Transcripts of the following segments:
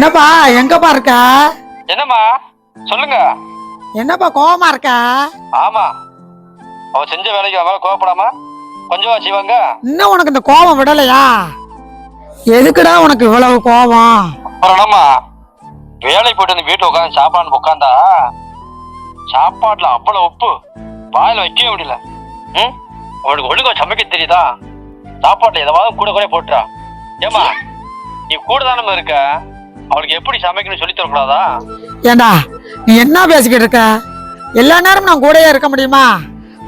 என்னப்பா எங்கப்பா இருக்க? என்னம்மா? சொல்லுங்க. என்னப்பா கோவமா இருக்க? ஆமா. அவ செஞ்ச வேலைக்கு மேல கோவப்படாம கொஞ்சமா செய்வாங்க. இன்னும் உனக்கு இந்த கோபம் விடலையா? எதுக்குடா உனக்கு இவ்வளவு கோபம் அப்புறம் என்னம்மா? வேலைக்கு போயிட்டு வந்து வீட்டுல உட்காந்து சாப்பாடு உட்காந்தா சாப்பாட்டுல அவ்வளவு உப்பு வாயில வைக்கவே முடியல. ம்? அவனுக்கு ஒழுங்கா சமைக்க தெரியுதா? சாப்பாட்டுல எதாவது கூட கூட போட்டுறா. ஏமா நீ கூட தானே இருக்க? அவளுக்கு எப்படி சமைக்கணும்னு சொல்லி தரக்கூடாதா? ஏண்டா நீ என்ன பேசிக்கிட்டு இருக்க? எல்லா நேரமும் நான் கூடயே இருக்க முடியுமா?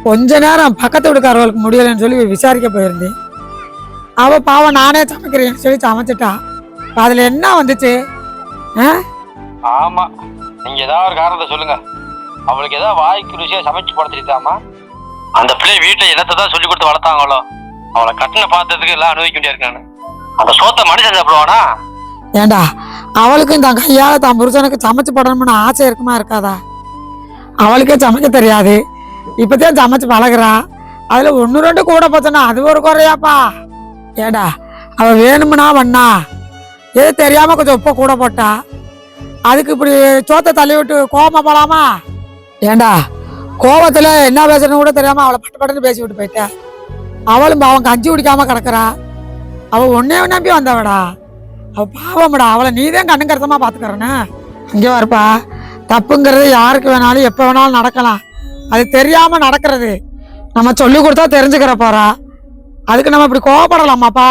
கொஞ்ச நேரம் பக்கத்து வீட்டுக்காரர்களுக்கு முடியலைன்னு சொல்லி விசாரிக்க போயிருந்தேன். அவ பாவம் நானே சமைக்கிறேன்னு சொல்லி சமைச்சிட்டா. அதுல என்ன வந்துச்சு? ஆமா நீங்க ஏதாவது ஒரு காரணத்தை சொல்லுங்க. அவளுக்கு ஏதாவது வாய்க்கு ருசியா சமைச்சு போட தெரியுதாமா அந்த பிள்ளை வீட்டுல என்னத்தை தான் சொல்லி கொடுத்து வளர்த்தாங்களோ? அவளை கட்டின பார்த்ததுக்கு எல்லாம் அனுபவிக்க வேண்டியிருக்கானு அந்த சோத்தை மனுஷன் சாப்பிடுவானா? ஏண்டா அவளுக்கும் தான் கையால் தான் புருஷனுக்கு சமைச்சு போடணும்னு ஆசை இருக்குமா இருக்காதா? அவளுக்கே சமைக்க தெரியாது. இப்பதான் சமைச்சு பழகுறா. அதில் ஒன்று ரெண்டு கூட போச்சுன்னா அது ஒரு குறையாப்பா. ஏடா அவள் வேணும்னா பண்ணா எது தெரியாமல் கொஞ்சம் உப்பை கூட போட்டா. அதுக்கு இப்படி சோத்தை தள்ளி விட்டு கோபம் போகலாமா ஏண்டா கோபத்தில் என்ன பேசுறதுன்னு கூட தெரியாமல் அவளை பட்டு பட்டுன்னு பேசி விட்டு போயிட்டேன் அவளும் அவன் கஞ்சி குடிக்காமல் கிடக்குறா. அவள் ஒன்றே நம்பி வந்தவடா. பாவம்டா அவளை நீதான் கண்ணு கருத்தமா பாத்துக்கறனே இங்கே வரப்பா. தப்புங்கிறது யாருக்கு வேணாலும் எப்போ வேணாலும் நடக்கலாம். அது தெரியாம நடக்கிறது. நம்ம சொல்லி கொடுத்தா தெரிஞ்சுக்கிற போறா. அதுக்கு நம்ம இப்படி கோவப்படலாமாப்பா?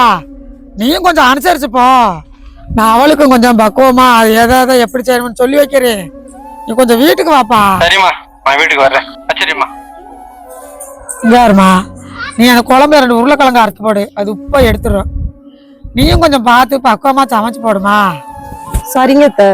நீயும் கொஞ்சம் அனுசரிச்சு போ. நான் அவளுக்கும் கொஞ்சம் பக்குவமா அது எதை எதை எப்படி செய்யணும்னு சொல்லி வைக்கிறேன். நீ கொஞ்சம் வீட்டுக்கு வாப்பா. சரிம்மா நான் வீட்டுக்கு வர்றேன். சரிம்மா. இங்க வருமா. நீ அந்த குழம்பு ரெண்டு உருளைக்கிழங்கு அறுத்து போடு. அது உப்பை எடுத்துடும் நீயும் கொஞ்சம் பார்த்து பக்குவமா சமைச்சு போடுமா. சரிங்க அத்தை.